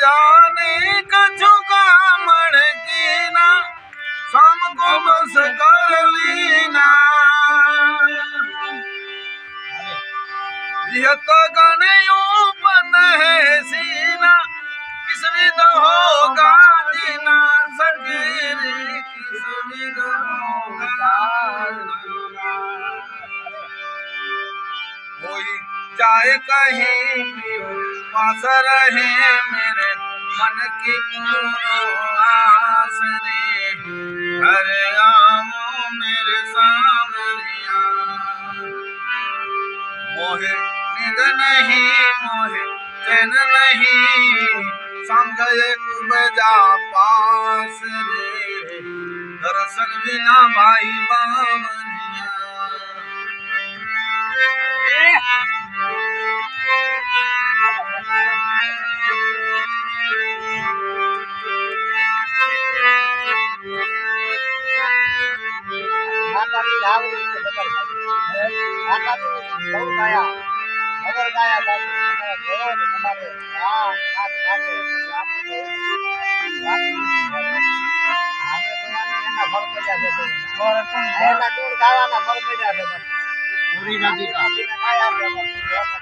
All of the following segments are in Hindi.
जाने कछु कामण कीना को बस कर लीना। तो पन जाए कहीं भी पास रहे मेरे मन की आस रे। हरे आमो मेरे सामरिया मोहे निद नहीं, मोहे चैन नहीं संग एक बजा पास रे। दर्शन बिना भाई बावनिया ગાવાના ફળ પડ્યા છે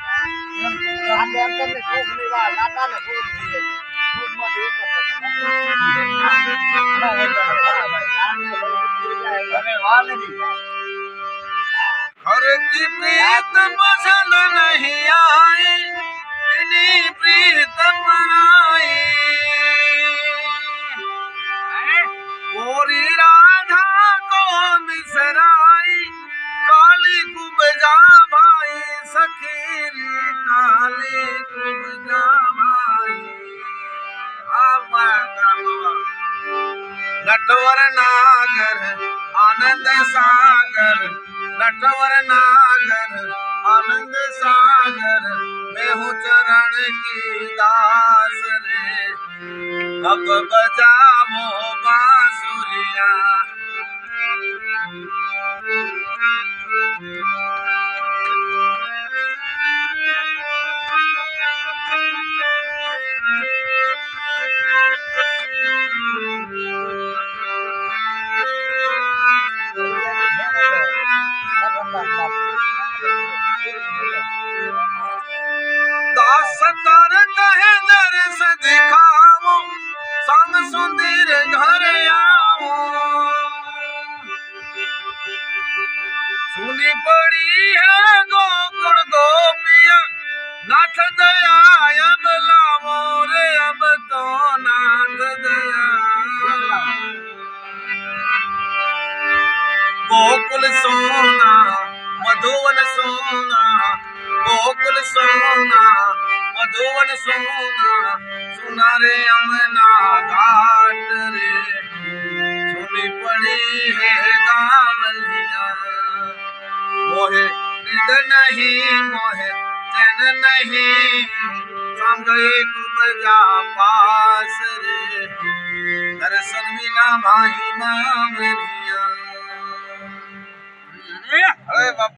घर की प्रीत पसंद नहीं आई इन्हीं प्रीत बनाई गोरी राधा को मिसराई काली कुबजा भाई सखी। नटवर नागर आनंद सागर नटवर नागर आनंद सागर मैं हूँ चरण की दास रे अब बजाओ दास तर कहे दर्श दिखाओ संग सुंदर घर आओ सुनी पड़ी है सोना, गोकुल सोना मधुवन सोना, सुना रे अमना घाट रे। सुनी पड़ी है गावलिया। नहीं, मोहे चैन नहीं संग एक बजा पास रे। दर्शन बिना भाई मामरिया अरे बाप